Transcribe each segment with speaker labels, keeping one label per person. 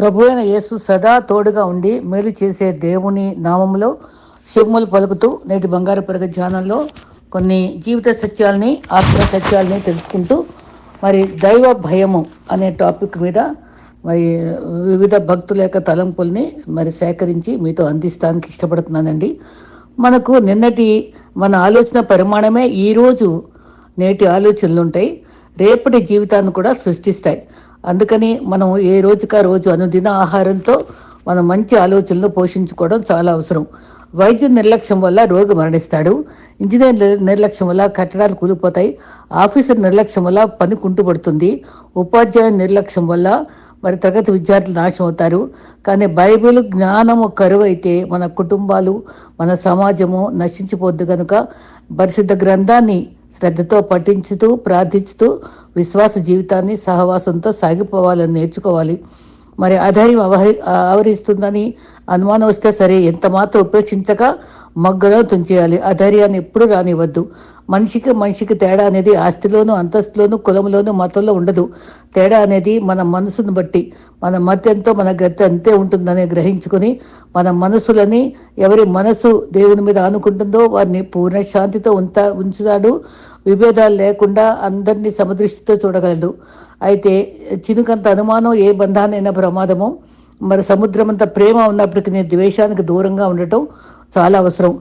Speaker 1: ప్రభు అయిన యేసు సదా తోడుగా ఉండి మేలు చేసే దేవుని నామంలో శుభములు పలుకుతూ నేటి బంగారు పరగ ధ్యానంలో కొన్ని జీవిత సత్యాలని ఆత్మ సత్యాలని తెలుసుకుంటూ మరి దైవ భయము అనే టాపిక్ మీద మరి వివిధ భక్తుల యొక్క తలంపుల్ని మరి సేకరించి మీతో అందిస్తానికి ఇష్టపడుతున్నానండి. మనకు నిన్నటి మన ఆలోచన పరిమాణమే ఈరోజు నేటి ఆలోచనలు ఉంటాయి రేపటి జీవితాన్ని కూడా సృష్టిస్తాయి. అందుకని మనం ఏ రోజుకా రోజు అనుదిన ఆహారంతో మనం మంచి ఆలోచనలు పోషించుకోవడం చాలా అవసరం. వైద్య నిర్లక్ష్యం వల్ల రోగి మరణిస్తాడు. ఇంజనీర్ నిర్లక్ష్యం వల్ల కట్టడాలు కూలిపోతాయి. ఆఫీసర్ నిర్లక్ష్యం వల్ల పని కుంటుపడుతుంది. ఉపాధ్యాయ నిర్లక్ష్యం వల్ల మరి తరగతి విద్యార్థులు నాశనం అవుతారు కానీ బైబిల్ జ్ఞానము కరువు అయితే మన కుటుంబాలు మన సమాజము నశించిపోద్దు కనుక పరిశుద్ధ గ్రంథాన్ని శ్రద్ధతో పఠించుతూ ప్రార్థించుతూ విశ్వాస జీవితాన్ని సహవాసంతో సాగిపోవాలని నేర్చుకోవాలి. మరి అధైర్యం అవహరి ఆవరిస్తుందని అనుమానం వస్తే సరే ఎంత మాత్రం ఉపేక్షించక మగ్గలో తుంచేయాలి. అధైర్యాన్ని ఎప్పుడు రానివ్వద్దు. మనిషికి మనిషికి తేడా అనేది ఆస్తిలోను అంతస్తులోను కులంలోను మతంలో ఉండదు. తేడా అనేది మన మనసును బట్టి మన మత్యంతో మన గతి అంతే ఉంటుందని గ్రహించుకుని మన మనసులని ఎవరి మనసు దేవుని మీద ఆనుకుంటుందో వారిని పూర్ణ శాంతితో ఉంచా ఉంచుతాడు. విభేదాలు లేకుండా అందరినీ సమదృష్టితో చూడగలడు అయితే చినుకంత అనుమానం ఏ బంధానైనా ప్రమాదము మరి సముద్రం అంత ప్రేమ ఉన్నప్పటికీ నేను ద్వేషానికి దూరంగా ఉండటం చాలా అవసరం.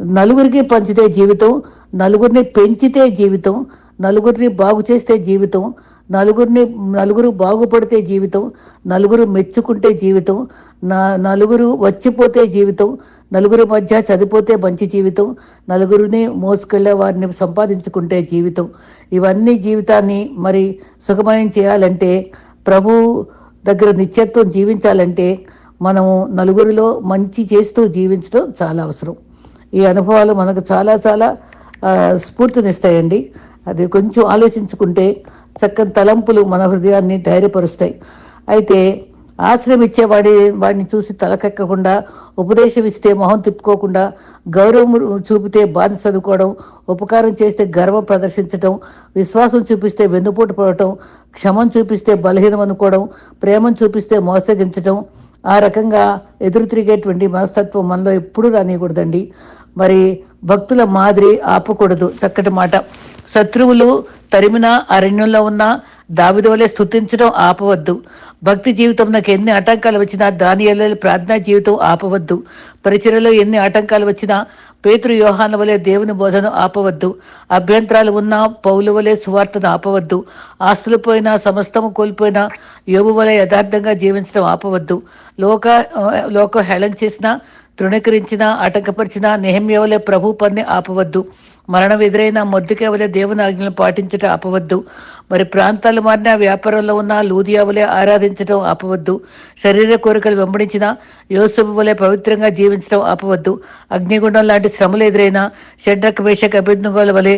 Speaker 1: నలుగురికి పంచితే జీవితం నలుగురిని పెంచితే జీవితం నలుగురిని బాగు చేస్తే జీవితం నలుగురిని నలుగురు బాగుపడితే జీవితం నలుగురు మెచ్చుకుంటే జీవితం నా నలుగురు వచ్చిపోతే జీవితం నలుగురి మధ్య చదిపోతే మంచి జీవితం నలుగురిని మోసుకెళ్ళే వారిని సంపాదించుకుంటే జీవితం. ఇవన్నీ జీవితాన్ని మరి సుఖమయం చేయాలంటే ప్రభు దగ్గర నిత్యత్వం జీవించాలంటే మనము నలుగురిలో మంచి చేస్తూ జీవించడం చాలా అవసరం. ఈ అనుభవాలు మనకు చాలా చాలా స్ఫూర్తినిస్తాయండి. అది కొంచెం ఆలోచించుకుంటే చక్కని తలంపులు మన హృదయాన్ని ధైర్యపరుస్తాయి. అయితే ఆశ్రయం ఇచ్చేవాడి వాడిని చూసి తలకెక్కకుండా ఉపదేశం ఇస్తే మొహం తిప్పుకోకుండా గౌరవం చూపితే బాధ చదువుకోవడం ఉపకారం చేస్తే గర్వం ప్రదర్శించడం విశ్వాసం చూపిస్తే వెన్నుపోటు పడటం క్షమం చూపిస్తే బలహీనం అనుకోవడం ప్రేమను చూపిస్తే మోసగించడం ఆ రకంగా ఎదురు తిరిగేటువంటి మనస్తత్వం మనలో ఎప్పుడూ రానియకూడదండి. మరి భక్తుల మాదిరి ఆపకూడదు. చక్కటి మాట. శత్రువులు తరిమిన అరణ్యంలో ఉన్న దావిదోలే స్థుతించడం ఆపవద్దు. భక్తి జీవితం నాకు ఎన్ని ఆటంకాలు వచ్చినా దానియల ప్రార్థనా జీవితం ఆపవద్దు. పరిచర్యలో ఎన్ని ఆటంకాలు వచ్చినా పేతురు యోహాన వలె దేవుని బోధన ఆపవద్దు. అభ్యంతరాలు ఉన్నా పౌలు వలె సువార్తను ఆపవద్దు. ఆస్తులు పోయినా సమస్తము కోల్పోయినా యోగు వలె యథార్థంగా జీవించడం ఆపవద్దు. లోక లోక హేళన చేసినా తృణీకరించినా ఆటంకపరిచినా నెహమ్యవలే ప్రభు పని ఆపవద్దు. మరణం ఎదురైన మొద్దుకేవలే దేవుని ఆజ్ఞలు పాటించటం ఆపవద్దు. మరి ప్రాంతాలు మారిన వ్యాపారంలో ఉన్న లూదియా వలె ఆరాధించడం ఆపవద్దు. శరీర కోరికలు వెంబడించిన యోసపు వలె పవిత్రంగా జీవించడం ఆపవద్దు. అగ్నిగుండం లాంటి శ్రమలు ఎదురైన షడ్రక వేషక అభిజ్ఞల వలె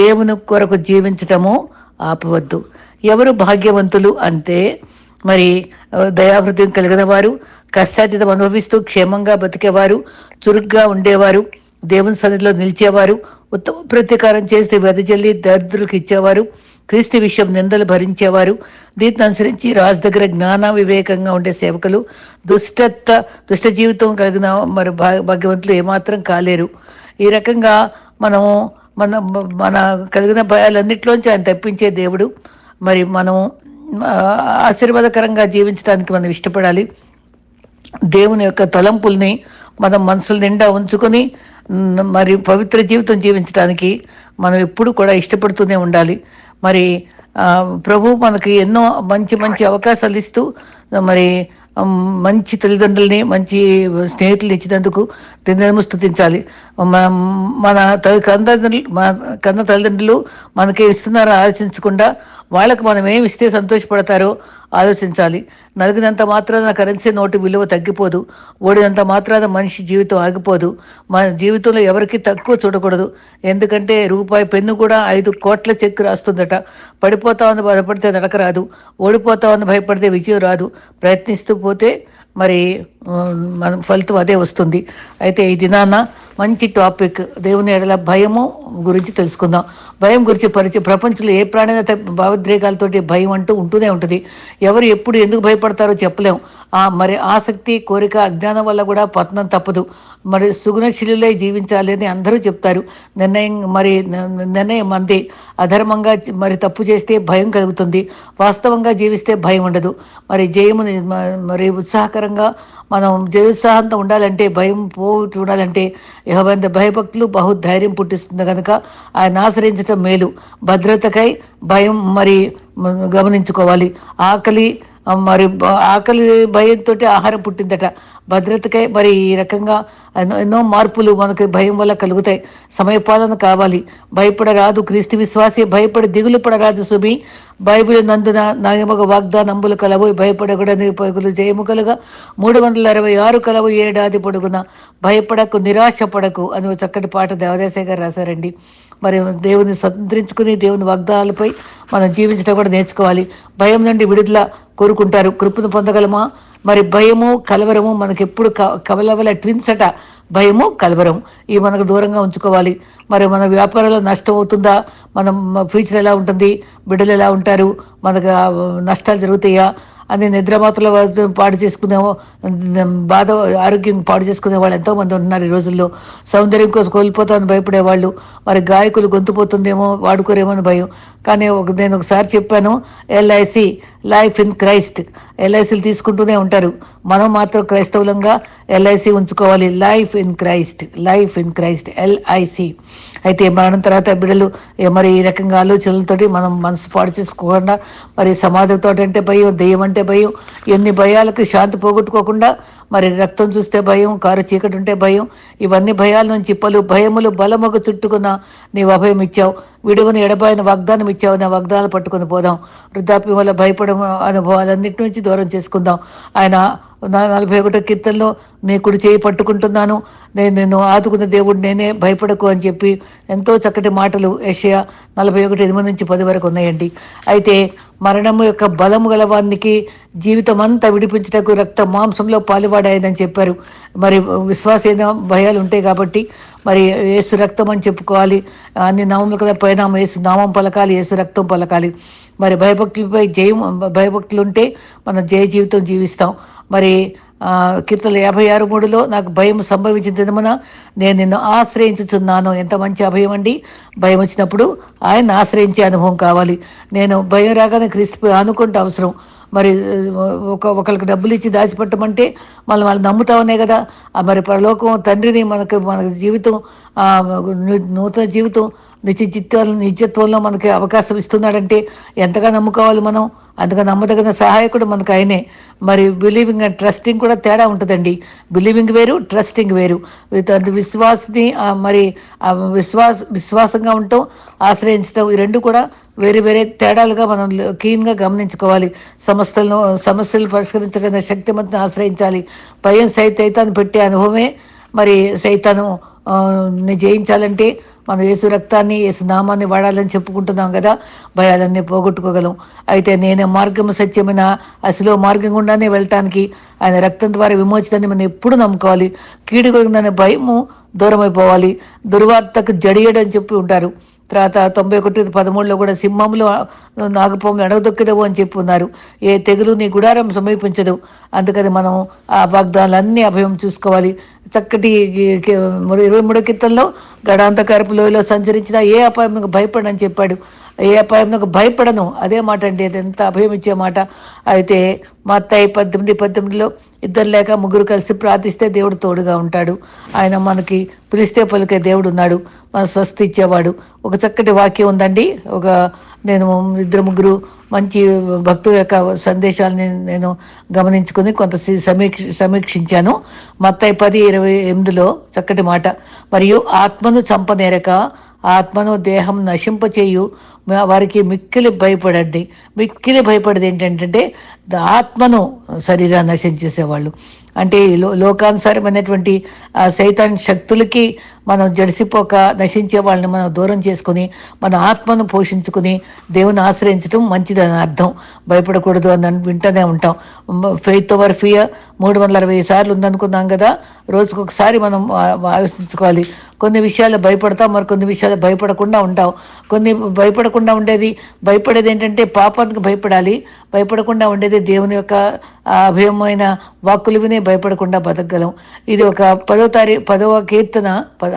Speaker 1: దేవుని కొరకు జీవించటము ఆపవద్దు. ఎవరు భాగ్యవంతులు అంటే మరి దయాహృదయం కలిగిన వారు కష్టాతీతం అనుభవిస్తూ క్షేమంగా బతికేవారు చురుగ్గా ఉండేవారు దేవుని సన్నిధిలో నిలిచేవారు ఉత్తమ ప్రతీకారం చేసి వెదజల్లి దరిద్రులకు ఇచ్చేవారు క్రీస్తు విషయం నిందలు భరించేవారు. దీన్ని అనుసరించి రాజు దగ్గర జ్ఞాన వివేకంగా ఉండే సేవకులు దుష్టత్వ దుష్ట జీవితం కలిగిన మరి భాగ్యవంతులు ఏమాత్రం కాలేరు. ఈ రకంగా మనము మన మన కలిగిన భయాలన్నిటిలోంచి ఆయన తప్పించే దేవుడు. మరి మనం ఆశీర్వాదకరంగా జీవించడానికి మనం ఇష్టపడాలి. దేవుని యొక్క తలంపుల్ని మనం మనసుల నిండా ఉంచుకొని మరి పవిత్ర జీవితం జీవించడానికి మనం ఎప్పుడు కూడా ఇష్టపడుతూనే ఉండాలి. మరి ప్రభు మనకి ఎన్నో మంచి మంచి అవకాశాలు ఇస్తూ మరి మంచి తల్లిదండ్రుల్ని మంచి స్నేహితులు ఇచ్చినందుకు దినము స్థుతించాలి మన తల్లిదండ్రులు మన కన్న తల్లిదండ్రులు మనకి ఇస్తున్నారో ఆలోచించకుండా వాళ్ళకి మనం ఏమి ఇస్తే సంతోషపడతారో ఆలోచించాలి. నలిగినంత మాత్రాన కరెన్సీ నోటు విలువ తగ్గిపోదు. ఓడినంత మాత్రాన మనిషి జీవితం ఆగిపోదు. మన జీవితంలో ఎవరికి తక్కువ చూడకూడదు. ఎందుకంటే రూపాయి పెన్ను కూడా ఐదు కోట్ల చెక్ రాస్తుందట. పడిపోతామని బాధపడితే నడక రాదు. ఓడిపోతామని భయపడితే విజయం రాదు. ప్రయత్నిస్తూ పోతే మరి మనం మన ఫలితం అదే వస్తుంది. అయితే ఈ దినాన మంచి టాపిక్ దేవుని ఎడల భయము గురించి తెలుసుకుందాం. భయం గురించి పరిచయం ప్రపంచంలో ఏ ప్రాణమైన భావోద్రేకాలతోటి భయం అంటూ ఉంటూనే ఉంటుంది. ఎవరు ఎప్పుడు ఎందుకు భయపడతారో చెప్పలేం. ఆ మరి ఆసక్తి కోరిక అజ్ఞానం వల్ల కూడా పతనం తప్పదు. మరి సుగుణశీలులై జీవించాలి అని అందరూ చెప్తారు. నిర్ణయం మరి నిర్ణయం అంతే అధర్మంగా మరి తప్పు చేస్తే భయం కలుగుతుంది. వాస్తవంగా జీవిస్తే భయం ఉండదు. మరి జయముని మరి ఉత్సాహకరంగా మనం జయోత్సాహంతో ఉండాలంటే భయం పో చూడాలంటే యెహోవాయందు భయభక్తులు బహు ధైర్యం పుట్టిస్తుంది కనుక ఆయన ఆశ్రయించటం మేలు. భద్రతకై భయం మరి గమనించుకోవాలి. ఆకలి మరి ఆకలి భయంతో ఆహారం పుట్టిందట. భద్రతకై మరి ఈ రకంగా ఎన్నో ఎన్నో మార్పులు మనకి భయం వల్ల కలుగుతాయి. సమయపాలన కావాలి. భయపడరాదు క్రీస్తు విశ్వాసి భయపడి దిగులు పడరాదు సుమి. బైబిల్ నందున నాయమగ వాగ్దానంబులు కలవు భయపడకూడని పరుగులు జయముకలుగా మూడు వందల అరవై ఆరు కలవు ఏడాది పొడుగున భయపడకు నిరాశ పడకు అని ఒక చక్కటి పాట దేవదేశాయ్ గారు రాశారండి. మరి దేవుని సంతరించుకుని దేవుని వాగ్దానాలపై మనం జీవించడం కూడా నేర్చుకోవాలి. భయం నుండి విడుదల కోరుకుంటారు. కృపను పొందగలమా? మరి భయము కలవరము మనకి ఎప్పుడు కవలవల ట్విన్స్ అట. భయము కలవరం. ఇవి మనకు దూరంగా ఉంచుకోవాలి. మరి మన వ్యాపారంలో నష్టం అవుతుందా? మనం ఫ్యూచర్ ఎలా ఉంటుంది? బిడ్డలు ఎలా ఉంటారు? మనకు నష్టాలు జరుగుతాయా? అని నిద్రమాతల పాడు చేసుకునే బాధ ఆరోగ్యం పాడు చేసుకునే వాళ్ళు ఎంతో మంది ఉన్నారు ఈ రోజుల్లో. సౌందర్యం కోసం కోల్పోతామని భయపడే వాళ్ళు మరి గాయకులు గొంతుపోతుందేమో వాడుకోరేమో అని భయం. కానీ ఒక నేను ఒకసారి చెప్పాను ఎల్ఐసి లైఫ్ ఇన్ క్రైస్ట్. ఎల్ఐసీలు తీసుకుంటూనే ఉంటారు. మనం మాత్రం క్రైస్తవులంగా ఎల్ఐసి ఉంచుకోవాలి. Life in Christ. Life in Christ. LIC. అయితే మరణం తర్వాత బిడ్డలు మరి ఈ రకంగా ఆలోచనలతోటి మనం మనసు పాడు చేసుకోకుండా మరి సమాధితో అంటే భయం దెయ్యం అంటే భయం ఎన్ని భయాలకు శాంతి పోగొట్టుకోకుండా మరి రక్తం చూస్తే భయం కారు చీకటి ఉంటే భయం ఇవన్నీ భయాల నుంచి పలు భయములు బలముగా చుట్టుకున్న నీవు అభయం ఇచ్చావు. విడుగుని ఎడబాయిన వాగ్దానం ఇచ్చావు నా వాగ్దానాలు పట్టుకుని పోదాం. వృద్ధాప్యం వల్ల భయపడము అనుభవాలన్నిటి నుంచి దూరం చేసుకుందాం. ఆయన నా నలభై ఒకటో కీర్తనలో నీ కుడి చేయి పట్టుకుంటున్నాను. నేను నిన్ను ఆదుకున్న దేవుడు నేనే భయపడకు అని చెప్పి ఎంతో చక్కటి మాటలు ఏషియా నలభై ఒకటి ఎనిమిది నుంచి పది వరకు ఉన్నాయండి. అయితే మరణము యొక్క బలము గలవానికి జీవితం అంతా విడిపించటకు రక్త మాంసంలో పాలువాడాయని చెప్పారు. మరి విశ్వాసైన భయాలు ఉంటాయి కాబట్టి మరి ఏసు రక్తం అని చెప్పుకోవాలి. అన్ని నామములు కదా పైన ఏసు నామం పలకాలి ఏసు రక్తం పలకాలి. మరి భయభక్తులపై జయం భయభక్తులు ఉంటే మనం జయ జీవితం జీవిస్తాం. మరి ఆ, కీర్తనలు యాభై ఆరు మూడులో నాకు భయం సంభవించిన దినమున నేను నిన్ను ఆశ్రయించుచున్నాను. ఎంత మంచి అభయం అండి. భయం వచ్చినప్పుడు ఆయన ఆశ్రయించే అనుభవం కావాలి. నేను భయం రాగానే క్రీస్తు అనుకుంటే అవసరం. మరి ఒక ఒకరికి డబ్బులు ఇచ్చి దాచిపెట్టమంటే మళ్ళీ వాళ్ళు నమ్ముతా కదా. ఆ మరి పరలోకం తండ్రిని మనకు మన జీవితం నూతన జీవితం నిత్య చిత్తాలు నిత్యత్వంలో మనకి అవకాశం ఇస్తున్నాడంటే ఎంతగా నమ్ముకోవాలి మనం? అందుకని నమ్మదగిన సహాయకుడు మనకు ఆయనే. మరి బిలీవింగ్ అండ్ ట్రస్టింగ్ కూడా తేడా ఉంటుందండి. బిలీవింగ్ వేరు ట్రస్టింగ్ వేరు. విశ్వాసని మరి విశ్వాస విశ్వాసంగా ఉండటం ఆశ్రయించడం ఈ రెండు కూడా వేరే వేరే తేడాలుగా మనం క్లీన్గా గమనించుకోవాలి. సమస్యలను సమస్యలు పరిష్కరించగలిగిన శక్తిమంతిని ఆశ్రయించాలి. భయం సైతాన్ని పెట్టే అనుభవమే. మరి సైతాను జయించాలంటే మనం యేసు రక్తాన్ని యేసు నామాన్ని వాడాలని చెప్పుకుంటున్నాం కదా. భయాలన్నీ పోగొట్టుకోగలం. అయితే నేను మార్గము సత్యమైన? అసలు మార్గం గుండానే వెళ్ళటానికి ఆయన రక్తం ద్వారా విమోచితాన్ని మనం ఎప్పుడు నమ్ముకోవాలి. కీడు భయము దూరమైపోవాలి. దుర్వార్తకు జడియడని చెప్పి ఉంటారు. తర్వాత తొంభై ఒకటి పదమూడులో కూడా సింహంలో నాగపాములు అడగదొక్కదవు అని చెప్పి ఉన్నారు. ఏ తెగులు నీ గుడారం సమీపించదు. అందుకని మనం ఆ వాగ్దానాలన్నీ అభయం చూసుకోవాలి. చక్కటి ఇరవై మూడో కీర్తనలో గడాంతకారపు లోయలో సంచరించిన ఏ అపాయం భయపడని చెప్పాడు. ఏ అపాయం భయపడను. అదే మాట అండి అది ఎంత అభయం ఇచ్చే మాట. అయితే మా అత్తయ్య పద్దెనిమిది పద్దెనిమిదిలో ఇద్దరు లేక ముగ్గురు కలిసి ప్రార్థిస్తే దేవుడు తోడుగా ఉంటాడు. ఆయన మనకి పిలిస్తే పలికే దేవుడు ఉన్నాడు. మన స్వస్తి ఇచ్చేవాడు. ఒక చక్కటి వాక్యం ఉందండి. ఒక నేను ఇద్దరు ముగ్గురు మంచి భక్తుల యొక్క సందేశాలని నేను గమనించుకుని కొంత సమీక్ష సమీక్షించాను. మత్తయి పది ఇరవై ఎనిమిదిలో చక్కటి మాట. మరియు ఆత్మను చంపనేరక ఆత్మను దేహం నశింపచేయు. వారికి మిక్కిలి భయపడండి. మిక్కిలి భయపడేది ఏంటంటే ఆత్మను శరీరాన్ని నశించేసేవాళ్ళు. అంటే లో లోకానుసారమైనటువంటి సైతాన్ శక్తులకి మనం జడిసిపోక నశించే వాళ్ళని మనం దూరం చేసుకుని మన ఆత్మను పోషించుకుని దేవుని ఆశ్రయించడం మంచిదని అర్థం. భయపడకూడదు అని వింటూనే ఉంటాం. ఫెయిత్ ఓవర్ ఫియర్ మూడు వందల అరవై సార్లు ఉందనుకున్నాం కదా రోజుకొకసారి మనం ఆలోచించుకోవాలి. కొన్ని విషయాలు భయపడతాం మరి కొన్ని విషయాలు భయపడకుండా ఉంటాం. కొన్ని భయపడకుండా ఉండేది భయపడేది ఏంటంటే పాపానికి భయపడాలి. భయపడకుండా ఉండేది దేవుని యొక్క అభయమైన వాక్కులు వినే భయపడకుండా బతకగలం. ఇది ఒక పదో తారీఖు పదవ కీర్తన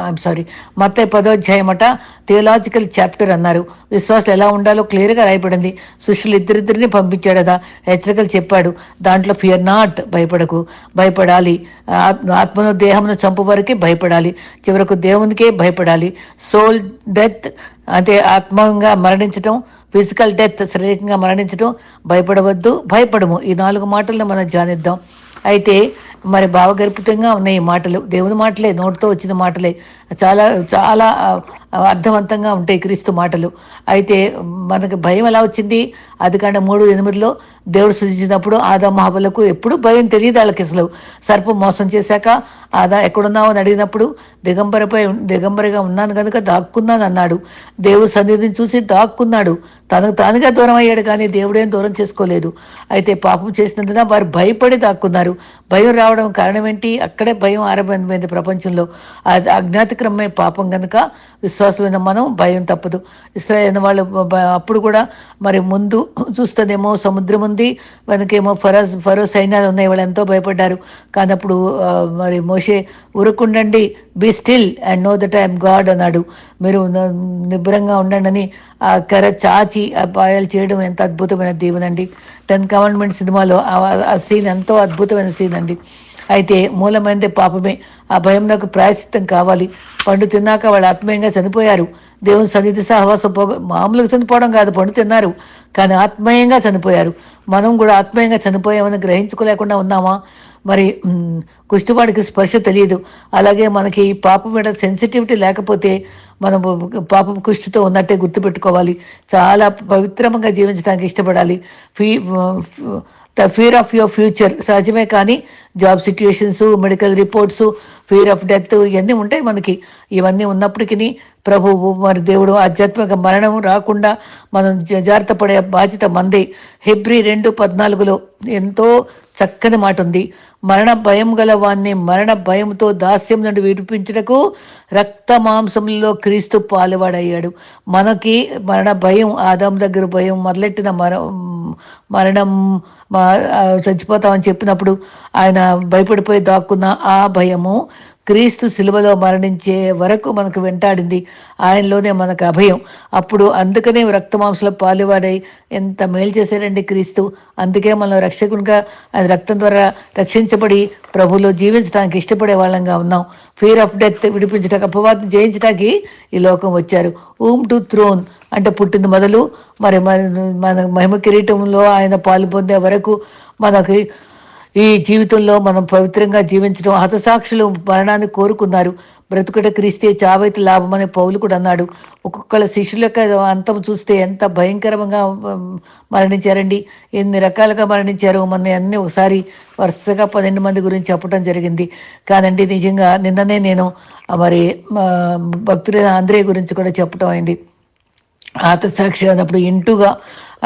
Speaker 1: ఐమ్ సారీ మత్త పదో అధ్యాయమట థియోలాజికల్ చాప్టర్ అన్నారు. విశ్వాసాలు ఎలా ఉండాలో క్లియర్గా రాయబడింది. శిష్యులు ఇద్దరిద్దరిని పంపించాడదా హెచ్చరికలు చెప్పాడు. దాంట్లో ఫియర్ నాట్ భయపడకు. భయపడాలి. ఆత్మ- ఆత్మను దేహమును చంపు వరకే భయపడాలి. చివరకు దేవునికే భయపడాలి. సోల్ డెత్ అంటే ఆత్మంగా మరణించటం ఫిజికల్ డెత్ శారీరకంగా మరణించడం భయపడవద్దు భయపడము. ఈ నాలుగు మాటలను మనం ధ్యానిద్దాం. అయితే మరి భావగర్భితంగా ఉన్నాయి ఈ మాటలు దేవుని మాటలే నోటితో వచ్చిన మాటలే చాలా చాలా అర్థవంతంగా ఉంటాయి క్రీస్తు మాటలు. అయితే మనకు భయం ఎలా వచ్చింది? అది కాండ మూడు ఎనిమిదిలో దేవుడు సృజించినప్పుడు ఆదామహబలకు ఎప్పుడు భయం తెలియదు వాళ్ళకి అసలు. సర్పం మోసం చేశాక ఆదా ఎక్కడున్నావు అని అడిగినప్పుడు దిగంబరపై దిగంబరిగా ఉన్నాను కనుక దాక్కున్నాను అన్నాడు. దేవుడు సన్నిధిని చూసి దాక్కున్నాడు. తనకు తానుగా దూరం అయ్యాడు కానీ దేవుడేం దూరం చేసుకోలేదు. అయితే పాపం చేసినందున వారు భయపడి దాక్కున్నారు. భయం రావడం కారణం ఏంటి? అక్కడే భయం ఆరంభమైంది ప్రపంచంలో. అది అజ్ఞాతక్రమమే పాపం కనుక విశ్వాసమైన మనం భయం తప్పదు. ఇస్రాయల్ వాళ్ళు అప్పుడు కూడా మరి ముందు చూస్తేనేమో సముద్రం ఉంది వెనకేమో ఫరోస్ ఫరో సైన్యాలు ఉన్నాయి వాళ్ళు ఎంతో భయపడ్డారు. కానీ అప్పుడు మరి మోషే ఉరుకుండండి be still and know that I'm God అన్నాడు. మీరు నిబ్రంగా నిబ్బరంగా ఉండండి అని ఆ కర్ర చాచి ఆ పాయాలు చేయడం ఎంత అద్భుతమైన దీవెనండి టెన్ కమాండ్మెంట్ సినిమాలో ఆ- ఆ సీన్ ఎంతో అద్భుతమైన సీన్ అండి. అయితే మూలమైనది పాపమే. ఆ భయం నాకు ప్రాయశ్చిత్తం కావాలి. పండు తిన్నాక వాళ్ళు ఆత్మీయంగా చనిపోయారు. దేవుని సన్నిధి సహవాసం పోగ మామూలుగా చనిపోవడం కాదు పండు తిన్నారు. కానీ ఆత్మీయంగా చనిపోయారు. మనం కూడా ఆత్మీయంగా చనిపోయామని గ్రహించుకోలేకుండా ఉన్నామా? మరి కుష్టివాడికి స్పర్శ తెలియదు. అలాగే మనకి ఈ పాపం మీద సెన్సిటివిటీ లేకపోతే మనం పాపం కుష్టితో ఉన్నట్టే గుర్తుపెట్టుకోవాలి. చాలా పవిత్రంగా జీవించడానికి ఇష్టపడాలి. Fee the fear of your future సహజమే కానీ job situations medical reports fear of death ఇవన్నీ ఉంటాయి మనకి. ఇవన్నీ ఉన్నప్పటికీ ప్రభువు మరి దేవుడు ఆధ్యాత్మిక మరణం రాకుండా మనం జాగ్రత్త పడే బాధ్యత మందే. హెబ్రి రెండు పద్నాలుగులో ఎంతో చక్కని మాట ఉంది. మరణ భయం గల వాణ్ణి మరణ భయంతో దాస్యం నుండి విడిపించుటకు రక్త మాంసంలో క్రీస్తు పాలువాడయ్యాడు. మనకి మరణ భయం ఆదాం దగ్గర భయం మొదలెట్టిన మర మరణం చచ్చిపోతామని చెప్పినప్పుడు ఆయన భయపడిపోయి దాక్కున్న ఆ భయము క్రీస్తు సిలువలో మరణించే వరకు మనకు వెంటాడింది. ఆయనలోనే మనకు అభయం. అప్పుడు అందుకనే రక్తమాంసలో పాలువాడై ఎంత మేలు చేశాడండి క్రీస్తు. అందుకే మనం రక్షకునిగా ఆయన రక్తం ద్వారా రక్షించబడి ప్రభులో జీవించడానికి ఇష్టపడే వాళ్ళంగా ఉన్నాం. ఫీర్ ఆఫ్ డెత్ విడిపించడానికి అపవాదం జయించడానికి ఈ లోకం వచ్చారు. ఊమ్ టు థ్రోన్ అంటే పుట్టింది మొదలు. మరి మన మన మహిమ కిరీటంలో ఆయన పాలు పొందే వరకు మనకి ఈ జీవితంలో మనం పవిత్రంగా జీవించడం హతసాక్షులు మరణాన్ని కోరుకున్నారు. బ్రతుకుట క్రీస్తే చావైతే లాభం పౌలు కూడా అన్నాడు. ఒక్కొక్కళ్ళ శిష్యుల అంతం చూస్తే ఎంత భయంకరంగా మరణించారండి. ఎన్ని రకాలుగా మరణించారు మొన్న అన్ని ఒకసారి వరుసగా పన్నెండు మంది గురించి చెప్పడం జరిగింది. కాదండి నిజంగా నిన్ననే నేను మరి ఆ, ఆంధ్రే గురించి కూడా చెప్పడం అయింది. ఆతసాక్షి అన్నప్పుడు ఇంటుగా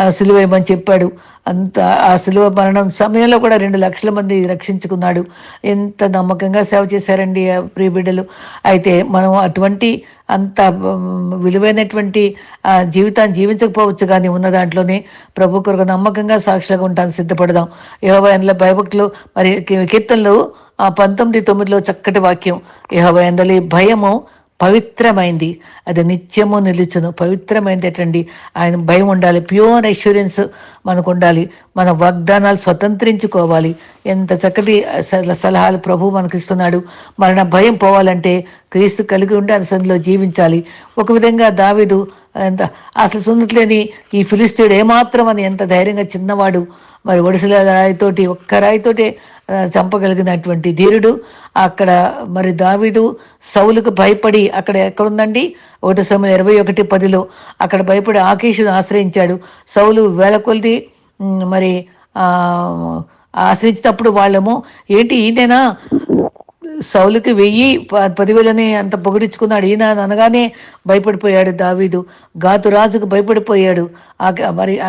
Speaker 1: సిలువేయమని చెప్పాడు? అంత ఆ సిలువ మరణం సమయంలో కూడా రెండు లక్షల మంది రక్షించుకున్నాడు. ఎంత నమ్మకంగా సేవ చేశారండి ఆ ప్రియ బిడ్డలు అయితే మనం అటువంటి అంత విలువైనటువంటి ఆ జీవితాన్ని జీవించకపోవచ్చు కానీ ఉన్న దాంట్లోనే ప్రభు కొరకు నమ్మకంగా సాక్షిగా ఉంటాను సిద్ధపడదాం. యహోవయంలో భయభక్తులు మరి కీర్తనలు ఆ పంతొమ్మిది తొమ్మిదిలో చక్కటి వాక్యం. యహోవయందలి భయము పవిత్రమైంది. అది నిత్యము నిలుచును. పవిత్రమైంది ఎటండి ఆయన భయం ఉండాలి. ప్యూర్ అష్యూరెన్స్ మనకు ఉండాలి మన వాగ్దానాలు స్వతంత్రించుకోవాలి. ఎంత చక్కటి సలహాలు ప్రభు మనకిస్తున్నాడు. మరణ భయం పోవాలంటే క్రీస్తు కలిగి ఉండి అనుసంధిలో జీవించాలి. ఒక విధంగా దావిదు ఎంత అసలు సున్నట్లేని ఈ ఫిలిస్తీయుడు ఏమాత్రం అని ఎంత ధైర్యంగా చిన్నవాడు మరి ఒడిసెల రాయితోటి ఒక్క రాయితోటి చంపగలిగినటువంటి ధీరుడు. అక్కడ మరి దావిదు సౌలుకు భయపడి అక్కడ ఎక్కడుందండి? ఒకటి సమయం ఇరవై ఒకటి పదిలో అక్కడ భయపడి ఆకేషును ఆశ్రయించాడు. సౌలు వేల కొలిది మరి ఆశ్రయించినప్పుడు వాళ్ళము ఏంటి ఈయనేనా సౌలుకి వెయ్యి ప- పదివేలని అంత పొగిడించుకున్నాడు ఈయన అనగానే భయపడిపోయాడు దావీదు. గాతు రాజుకు భయపడిపోయాడు. ఆ మరి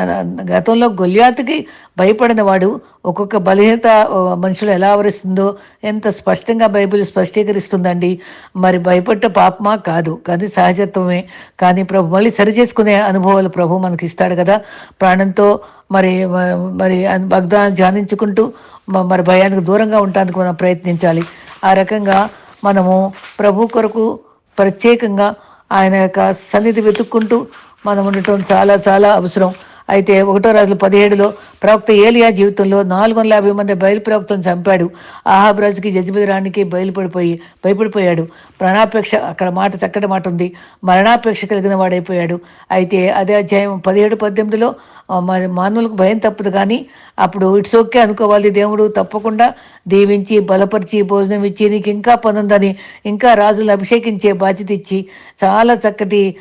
Speaker 1: గతంలో గొల్యాతుకి భయపడిన వాడు ఒక్కొక్క బలహీనత మనుషులు ఎలా ఆవరిస్తుందో ఎంత స్పష్టంగా బైబిల్ స్పష్టీకరిస్తుందండి. మరి భయపడ్డ పాపమా? కాదు. కానీ సహజత్వమే. కానీ ప్రభు మళ్ళీ సరి చేసుకునే అనుభవాలు ప్రభు మనకి ఇస్తాడు కదా. ప్రాణంతో మరి మరి భగ్దాన్ని ధ్యానించుకుంటూ మరి భయానికి దూరంగా ఉండటానికి మనం ప్రయత్నించాలి. ఆ రకంగా మనము ప్రభు కొరకు ప్రత్యేకంగా ఆయన యొక్క సన్నిధి వెతుక్కుంటూ మనం ఉండటం చాలా చాలా అవసరం. అయితే ఒకటో రాజులు పదిహేడులో ప్రవక్త ఏలియా జీవితంలో నాలుగు వందల యాభై మంది బయలు ప్రవక్తను చంపాడు. ఆహాబ్ రాజుకి జజ్బి రాణికి బయలుపడిపోయి భయపడిపోయాడు. ప్రాణాపేక్ష అక్కడ మాట చక్కటి మాట ఉంది. మరణాపేక్ష కలిగిన వాడైపోయాడు. అయితే అదే అధ్యాయం పదిహేడు పద్దెనిమిదిలో మరి మానవులకు భయం తప్పదు కానీ అప్పుడు ఇట్స్ ఓకే అనుకోవాలి దేవుడు తప్పకుండా దీవించి బలపరిచి భోజనం ఇచ్చి నీకు ఇంకా పనుందని ఇంకా రాజులు అభిషేకించే బాధ్యత ఇచ్చి చాలా చక్కటి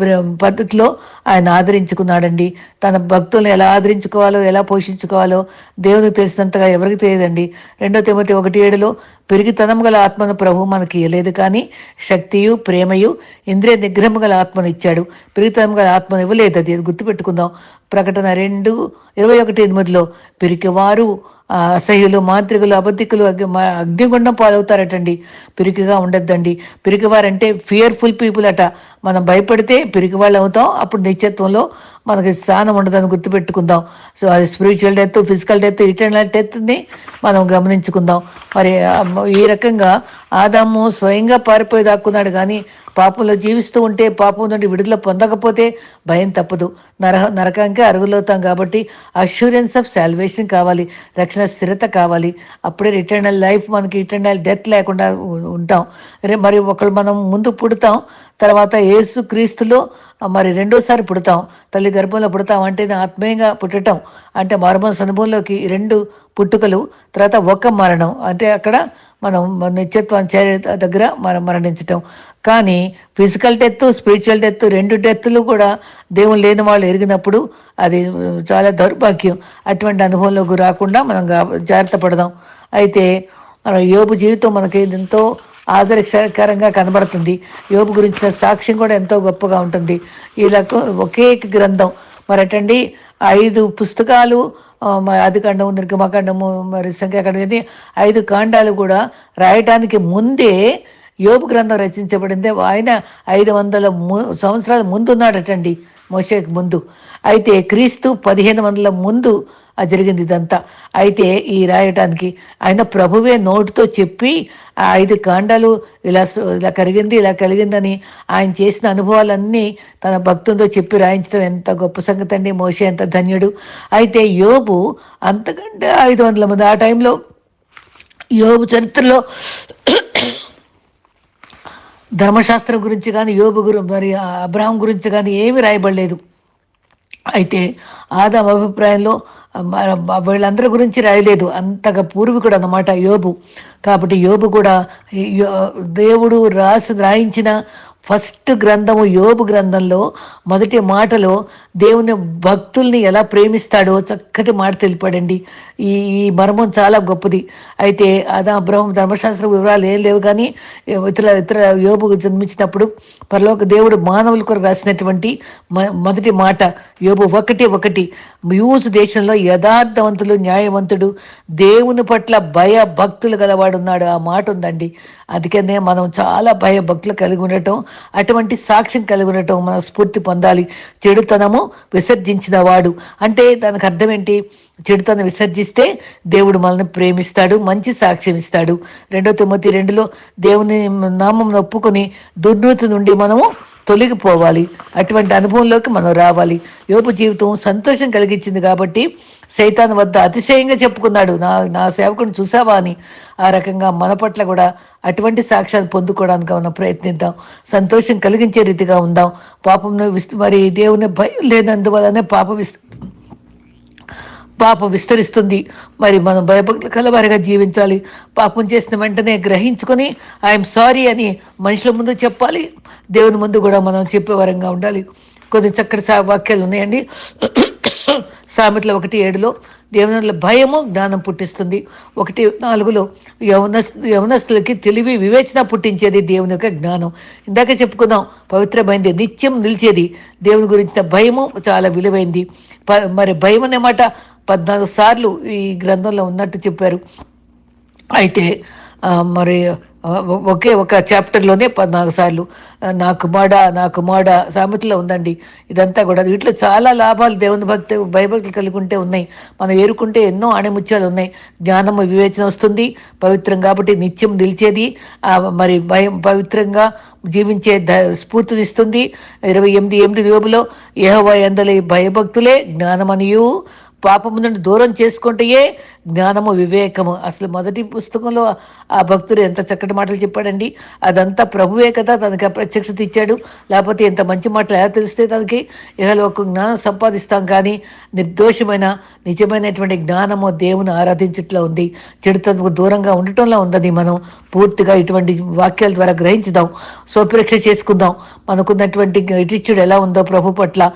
Speaker 1: ప్ర- పద్ధతిలో ఆయన ఆదరించుకున్నాడండి. తన భక్తులను ఎలా ఆదరించుకోవాలో ఎలా పోషించుకోవాలో దేవునికి తెలిసినంతగా ఎవరికి తెలియదండి. రెండో తిమ్మతి ఒకటి ఏడులో పెరిగితనం గల ఆత్మను ప్రభు మనకి ఇవ్వలేదు కానీ శక్తియు ప్రేమయు ఇంద్రియ నిగ్రహం గల ఆత్మను ఇచ్చాడు. పెరిగితనం గల ఆత్మను ఇవ్వలేదు. అది గుర్తుపెట్టుకుందాం. ప్రకటన రెండు ఇరవై ఒకటి ఎనిమిదిలో పిరికివారు అసహ్యులు మాంత్రికులు అబద్ధికులు అగ్ని అగ్నిగుండం పాలవుతారటండి. పిరికిగా ఉండొద్దండి. పిరికివారంటే ఫియర్ఫుల్ పీపుల్ అట. మనం భయపడితే పిరికి వాళ్ళు అవుతాం అప్పుడు నిత్యత్వంలో మనకి స్థానం ఉండదని గుర్తుపెట్టుకుందాం. సో అది spiritual death physical death eternal డెత్ని మనం గమనించుకుందాం. మరి ఈ రకంగా ఆదాము స్వయంగా పారిపోయి దాక్కున్నాడు కానీ పాపంలో జీవిస్తూ ఉంటే పాపం నుండి విడుదల పొందకపోతే భయం తప్పదు. నర నరకానికి అరుగులవుతాం కాబట్టి అష్యూరెన్స్ ఆఫ్ సాల్వేషన్ కావాలి. రక్షణ స్థిరత కావాలి. అప్పుడే రిటర్నల్ లైఫ్ మనకి రిటర్నల్ డెత్ లేకుండా ఉంటాం. మరి ఒకళ్ళు మనం ముందు పుడతాం తర్వాత యేసు క్రీస్తులో మరి రెండోసారి పుడతాం. తల్లి గర్భంలో పుడతాం అంటే ఆత్మీయంగా పుట్టటం. అంటే మరమనసు అనుభవంలోకి రెండు పుట్టుకలు తర్వాత ఒక మరణం. అంటే అక్కడ మనం మన చేరే దగ్గర మనం మరణించటం. కానీ ఫిజికల్ డెత్ స్పిరిచువల్ డెత్ రెండు డెత్లు కూడా దేవుని లేని వాళ్ళు ఎరిగినప్పుడు అది చాలా దౌర్భాగ్యం. అటువంటి అనుభవంలోకి రాకుండా మనం జాగ్రత్త పడదాం. అయితే మన యోబు జీవితం మనకి ఎంతో ఆదర్శకరంగా కనబడుతుంది. యోగు గురించిన సాక్ష్యం కూడా ఎంతో గొప్పగా ఉంటుంది. ఇలా ఒకే గ్రంథం. మరటండి ఐదు పుస్తకాలు అధికాండము ఆది కాండము నిర్గమకాండము మరి సంఖ్యాకాండం ఇది ఐదు కాండాలు కూడా రాయటానికి ముందే యోపు గ్రంథం రచించబడింది. ఆయన ఐదు వందల ము- సంవత్సరాల ముందు ఉన్నాడటండి మోషేకి ముందు. అయితే క్రీస్తు పదిహేను వందల ముందు ఆ జరిగింది ఇదంతా. అయితే ఈ రాయటానికి ఆయన ప్రభువే నోటితో చెప్పి ఆ ఐదు కాండాలు ఇలా ఇలా కరిగింది ఇలా కలిగిందని ఆయన చేసిన అనుభవాలన్నీ తన భక్తులతో చెప్పి రాయించడం ఎంత గొప్ప సంగతి అండి. మోషే ఎంత ధన్యుడు. అయితే యోబు అంతకంటే ఐదు వందల మంది ఆ టైంలో యోబు చరిత్రలో ధర్మశాస్త్రం గురించి కానీ యోబు గురు మరి అబ్రహం గురించి కానీ ఏమీ రాయబడలేదు. అయితే ఆదాం అభిప్రాయంలో వీళ్ళందరి గురించి రాయలేదు. అంతగా పూర్వీకుడు అన్నమాట యోబు. కాబట్టి యోబు కూడా దేవుడు రాసి రాయించిన ఫస్ట్ గ్రంథము యోబు గ్రంథంలో మొదటి మాటలో దేవుని భక్తుల్ని ఎలా ప్రేమిస్తాడో చక్కటి మాట తెలిపాడండి. ఈ ఈ మర్మం చాలా గొప్పది. అయితే అదా బ్రహ్మ ధర్మశాస్త్ర వివరాలు ఏం లేవు కానీ ఇతర ఇతర యోబు జన్మించినప్పుడు పరలోక దేవుడు మానవుల కొరకు రాసినటువంటి మొదటి మాట యోబు ఒకటి ఒకటి యూస్ దేశంలో యథార్థవంతులు న్యాయవంతుడు దేవుని పట్ల భయ భక్తులు గలవాడున్నాడు. ఆ మాట ఉందండి. అందుకనే మనం చాలా భయ భక్తులు కలిగి ఉండటం అటువంటి సాక్ష్యం కలిగి ఉండటం మన స్ఫూర్తి పొందాలి. చెడుతనము విసర్జించిన వాడు. అంటే దానికి అర్థం ఏంటి? చెడుతనం విసర్జిస్తే దేవుడు మనల్ని ప్రేమిస్తాడు మంచి సాక్ష్యం ఇస్తాడు. రెండో తొమ్మిది రెండులో దేవుని నామం ఒప్పుకొని దుర్నీతి నుండి మనము తొలగిపోవాలి. అటువంటి అనుభవంలోకి మనం రావాలి. యోపు జీవితం సంతోషం కలిగించింది కాబట్టి సైతాన్ వద్ద అతిశయంగా చెప్పుకున్నాడు. నా నా సేవకుని చూసావా అని. ఆ రకంగా మన పట్ల కూడా అటువంటి సాక్ష్యాలు పొందుకోవడానికి మనం ప్రయత్నిద్దాం. సంతోషం కలిగించే రీతిగా ఉందాం. పాపంను విస్తు మరి దేవుని భయం లేనందువలనే పాపం విస్తు పాపం విస్తరిస్తుంది. మరి మనం భయభక్తులు కలవారిగా జీవించాలి. పాపం చేసిన వెంటనే గ్రహించుకొని ఐఎమ్ సారీ అని మనుషుల ముందు చెప్పాలి. దేవుని ముందు కూడా మనం చెప్పేవారంగా ఉండాలి. కొన్ని చక్కటి సా వాక్యాలు ఉన్నాయండి. సామెతలు ఒకటి ఏడులో దేవుని భయము జ్ఞానం పుట్టిస్తుంది. ఒకటి నాలుగులో యవన యవనస్తులకి తెలివి వివేచన పుట్టించేది దేవుని యొక్క జ్ఞానం. ఇందాక చెప్పుకున్నాం పవిత్రమైంది నిత్యం నిలిచేది దేవుని గురించిన భయము చాలా విలువైంది. ప- మరి భయం అనే మాట పద్నాలుగు సార్లు ఈ గ్రంథంలో ఉన్నట్టు చెప్పారు. అయితే మరి ఒకే ఒక చాప్టర్లోనే పద్నాలుగు సార్లు నా కుమాడ నా కుమాడ సామెతలో ఉందండి. ఇదంతా కూడా వీటిలో చాలా లాభాలు దేవుని భక్తి భయభక్తులు కలిగి ఉంటే ఉన్నాయి. మనం ఏరుకుంటే ఎన్నో ఆణిముత్యాలు ఉన్నాయి. జ్ఞానము వివేచన వస్తుంది. పవిత్రం కాబట్టి నిత్యం నిలిచేది. మరి భయం పవిత్రంగా జీవించే ద- స్ఫూర్తినిస్తుంది. ఇరవై ఎనిమిది ఎనిమిది యోబులో? ఏహోవా ఎందలి భయభక్తులే జ్ఞానమనియు. పాపము నుండి దూరం చేసుకుంటే జ్ఞానము వివేకము. అసలు మొదటి పుస్తకంలో ఆ భక్తుడు ఎంత చక్కటి మాటలు చెప్పాడండి. అదంతా ప్రభువే కదా తనకి ప్రత్యక్షత ఇచ్చాడు. లేకపోతే ఇంత మంచి మాటలు ఎలా తెలిస్తే తనకి? ఇలా ఒక జ్ఞానం సంపాదిస్తాం కానీ నిర్దోషమైన నిజమైనటువంటి జ్ఞానము దేవుని ఆరాధించట్లో ఉంది. చెడుతనకు దూరంగా ఉండటంలో ఉందని మనం. పూర్తిగా ఇటువంటి వాక్యాల ద్వారా గ్రహించుదాం. స్వపరీక్ష చేసుకుందాం. మనకున్నటువంటి ఇటిచ్చుడు ఎలా ఉందో ప్రభు పట్ల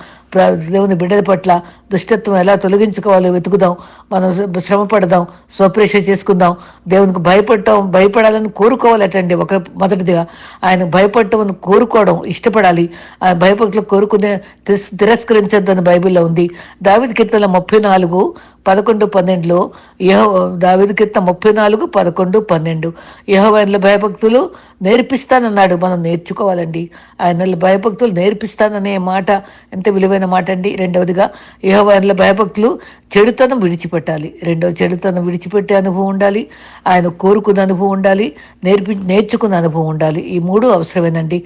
Speaker 1: దేవుని బిడ్డల పట్ల దుష్టత్వం ఎలా తొలగించుకోవాలో వెతుకుదాం. మనం శ్రమ పడదాం స్వప్రేక్ష చేసుకుందాం దేవునికి భయపడటం భయపడాలని కోరుకోవాలటండి. ఒక మొదటిదిగా ఆయన భయపడటం కోరుకోవడం ఇష్టపడాలి. ఆయన భయపడట్లు కోరుకునే తిరస్కరించద్దని బైబిల్లో ఉంది. దావిది కీర్తన ముప్పై నాలుగు పదకొండు పన్నెండులో యహో దావిది కింద ముప్పై నాలుగు పదకొండు పన్నెండు. యహోవైన భయభక్తులు నేర్పిస్తానన్నాడు. మనం నేర్చుకోవాలండి. ఆయన భయభక్తులు నేర్పిస్తాననే మాట ఎంత విలువైన మాట అండి రెండవదిగా యహోవైన భయభక్తులు చెడుతనం విడిచిపెట్టాలి. రెండవ చెడుతనం విడిచిపెట్టే అనుభవం ఉండాలి. ఆయన కోరుకున్న అనుభవం ఉండాలి. నేర్పి నేర్చుకున్న అనుభవం ఉండాలి. ఈ మూడు అవసరమేనండి.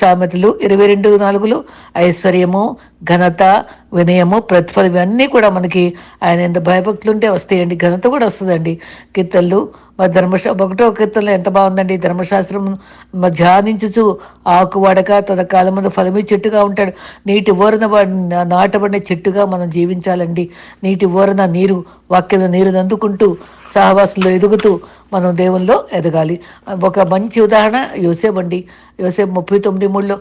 Speaker 1: సామెతలు ఇరవై రెండు నాలుగులో ఐశ్వర్యము ఘనత వినయము ప్రతిఫలం ఇవన్నీ కూడా మనకి ఆయన ఎంత భయభక్తులు ఉంటే వస్తాయండి. ఘనత కూడా వస్తుందండి. కీర్తనలు మరి ధర్మశా ఒకటో కీర్తనలు ఎంత బాగుందండి. ధర్మశాస్త్రం మ- ధ్యానించుచు ఆకు వడక తన కాలమున ఫలమి చెట్టుగా ఉంటాడు. నీటి ఓరన నాటబడిన చెట్టుగా మనం జీవించాలండి. నీటి ఓరన నీరు వాక్యన నీరు అందుకుంటూ సహవాసంలో ఎదుగుతూ మనం దేవుల్లో ఎదగాలి. ఒక మంచి ఉదాహరణ యోసేపు అండి. యోసేపు ముప్పై తొమ్మిది మూడులో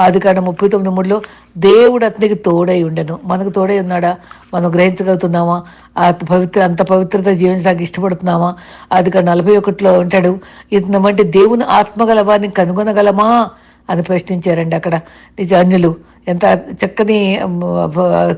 Speaker 1: అది కాడ ముప్పై తొమ్మిది మూడులో దేవుడు అతనికి తోడై ఉండను. మనకు తోడై ఉన్నాడా? మనం గ్రహించగలుగుతున్నామా? ఆ పవిత్ర అంత పవిత్రత జీవించడానికి ఇష్టపడుతున్నామా? అది కాడ నలభై ఒకటిలో ఉంటాడు ఇతను వంటి దేవుని ఆత్మగల వారిని కనుగొనగలమా? అని ప్రశ్నించారండి అక్కడ నిజ అన్యులు ఎంత చక్కని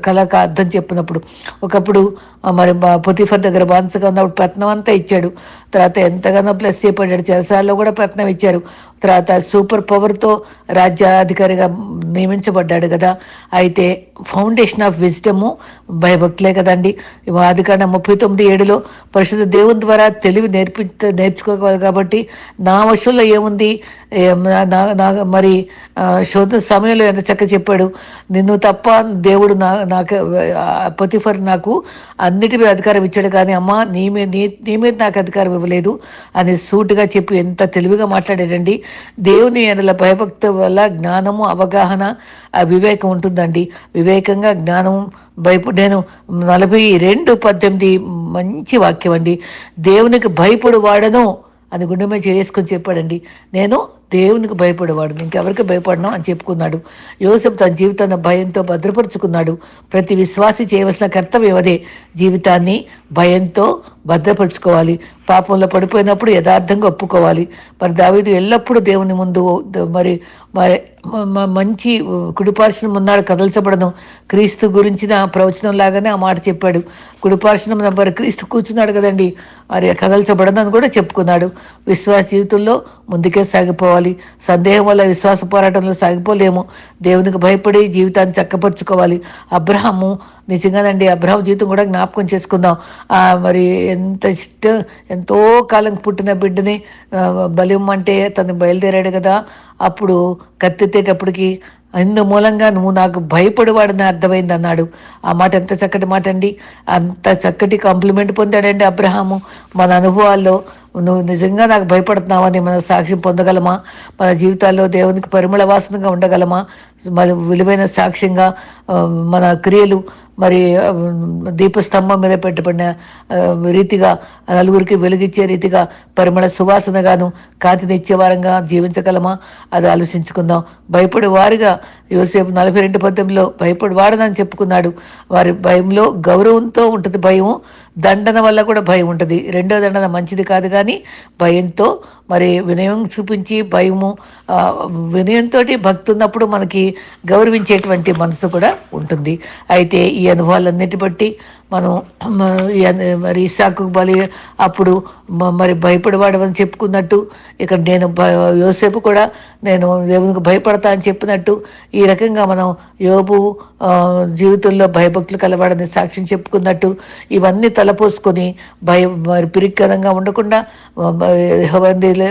Speaker 1: కళకు అర్థం చెప్పినప్పుడు. ఒకప్పుడు మరి మా పొతిఫర్ దగ్గర బాన్సగా ఉన్నప్పుడు పత్నం అంతా ఇచ్చాడు. తర్వాత ఎంతగానో ప్లస్ చేయబడ్డాడు. చెరసాల్లో కూడా పత్నం ఇచ్చారు. తర్వాత సూపర్ పవర్తో రాజ్యాధికారిగా నియమించబడ్డాడు కదా. అయితే ఫౌండేషన్ ఆఫ్ విజ్డము భయభక్తులే కదండి. ఆది ముప్పై తొమ్మిది ఏడులో పరిశుద్ధ దేవుని ద్వారా తెలివి నేర్పి నేర్చుకోవాలి కాబట్టి నా వశంలో ఏముంది? నా- మరి శోధన సమయంలో ఎంత చక్క చెప్పాడు. నిన్ను తప్ప దేవుడు నా నాకు పొతిఫర్ నాకు అన్నిటి మీద అధికారం ఇచ్చాడు. కానీ అమ్మా నీ మీద నీ మీద నాకు అధికారం ఇవ్వలేదు. అని సూటుగా చెప్పి ఎంత తెలివిగా మాట్లాడాడండి. దేవుని ఎడల భయభక్తి వల్ల జ్ఞానము అవగాహన ఆ వివేకం ఉంటుందండి. వివేకంగా జ్ఞానం భయపడి నేను నలభై రెండు పద్దెనిమిది మంచి వాక్యం అండి. దేవునికి భయపడు వాడను అని గుండె మీద చేసుకొని చెప్పాడండి. నేను దేవునికి భయపడేవాడు ఇంకెవరికి భయపడను అని చెప్పుకున్నాడు. యోసెఫ్ తన జీవితాన్ని భయంతో భద్రపరుచుకున్నాడు. ప్రతి విశ్వాసి చేయవలసిన కర్తవ్యం అదే. జీవితాన్ని భయంతో భద్రపరుచుకోవాలి. పాపంలో పడిపోయినప్పుడు యథార్థంగా ఒప్పుకోవాలి. మరి దావీదు ఎల్లప్పుడూ దేవుని ముందు మరి మరి మంచి కుడిపార్శ్వం ఉన్నాడు కదల్చబడను. క్రీస్తు గురించిన ప్రవచనం లాగానే ఆ మాట చెప్పాడు. కుడిపార్శ్వం మరి క్రీస్తు కూర్చున్నాడు కదండి. మరి కదల్చబడను అని కూడా చెప్పుకున్నాడు. విశ్వాస జీవితంలో ముందుకే సాగిపోవాలి. సందేహం వల్ల విశ్వాస పోరాటంలో సాగిపోలేము. దేవునికి భయపడి జీవితాన్ని చక్కపరుచుకోవాలి. అబ్రహము నిజంగానండి అబ్రహం జీవితం కూడా జ్ఞాపకం చేసుకుందాం. ఆ మరి ఎంత ఇష్టం ఎంతో కాలం పుట్టిన బిడ్డని ఆ, బలిం అంటే తను బయలుదేరాడు కదా. అప్పుడు కత్తెత్తేటప్పటికి ఇందు మూలంగా నువ్వు నాకు భయపడేవాడని అర్థమైంది అన్నాడు. ఆ మాట ఎంత చక్కటి మాట అండి. అంత చక్కటి కాంప్లిమెంట్ పొందాడండి అబ్రహాము. మన అనుభవాల్లో నువ్వు నిజంగా నాకు భయపడుతున్నావని మన సాక్ష్యం పొందగలమా? మన జీవితాల్లో దేవునికి పరిమళ వాసనగా ఉండగలమా? మన విలువైన సాక్ష్యంగా మన క్రియలు మరి దీపస్తంభం మీద పెట్టబడిన రీతిగా నలుగురికి వెలుగిచ్చే రీతిగా పరిమళ సువాసనగాను కాంతినిచ్చే వారంగా జీవించగలమా? అది ఆలోచించుకుందాం. భయపడే వారిగా యోసేపు నలభై రెండు పద్యంలో భయపడి వాడనని చెప్పుకున్నాడు. వారి భయంలో గౌరవంతో ఉంటుంది భయం దండన వల్ల కూడా భయం ఉంటుంది. రెండో దండన మంచిది కాదు కానీ భయంతో మరి వినయం చూపించి భయము వినయంతో భక్తి ఉన్నప్పుడు మనకి గౌరవించేటువంటి మనసు కూడా ఉంటుంది. అయితే ఈ అనుభవాలన్నిటి బట్టి మనం మరి ఇసాకు బలి అప్పుడు మరి భయపడవాడమని చెప్పుకున్నట్టు ఇక్కడ నేను యోసేపు కూడా నేను దేవునికి భయపడతా అని చెప్పినట్టు ఈ రకంగా మనం యోబు జీవితంలో భయభక్తులు కలవాడని సాక్ష్యం చెప్పుకున్నట్టు ఇవన్నీ తలపోసుకొని భయ మరి పిరిక్కరంగా ఉండకుండా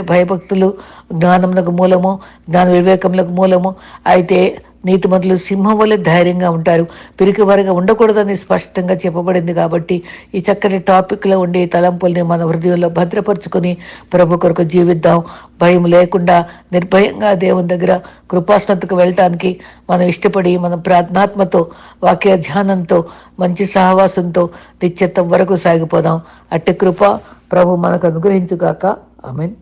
Speaker 1: భయభక్తులు జ్ఞానములకు మూలము జ్ఞాన వివేకములకు మూలము అయితే నీతిమంతులు సింహం వలె ధైర్యంగా ఉంటారు. పిరికి వారిగా ఉండకూడదని స్పష్టంగా చెప్పబడింది కాబట్టి ఈ చక్కటి టాపిక్లో ఉండే తలంపుల్ని మన హృదయంలో భద్రపరుచుకొని ప్రభు కొరకు జీవిద్దాం. భయం లేకుండా నిర్భయంగా దేవుని దగ్గర కృపాస్నతకు వెళ్ళటానికి మనం ఇష్టపడి మన ప్రార్థనాత్మతో వాక్య ధ్యానంతో మంచి సహవాసంతో నిత్యత్వం వరకు సాగిపోదాం. అట్టి కృప ప్రభు మనకు అనుగ్రహించుగాక. మీన్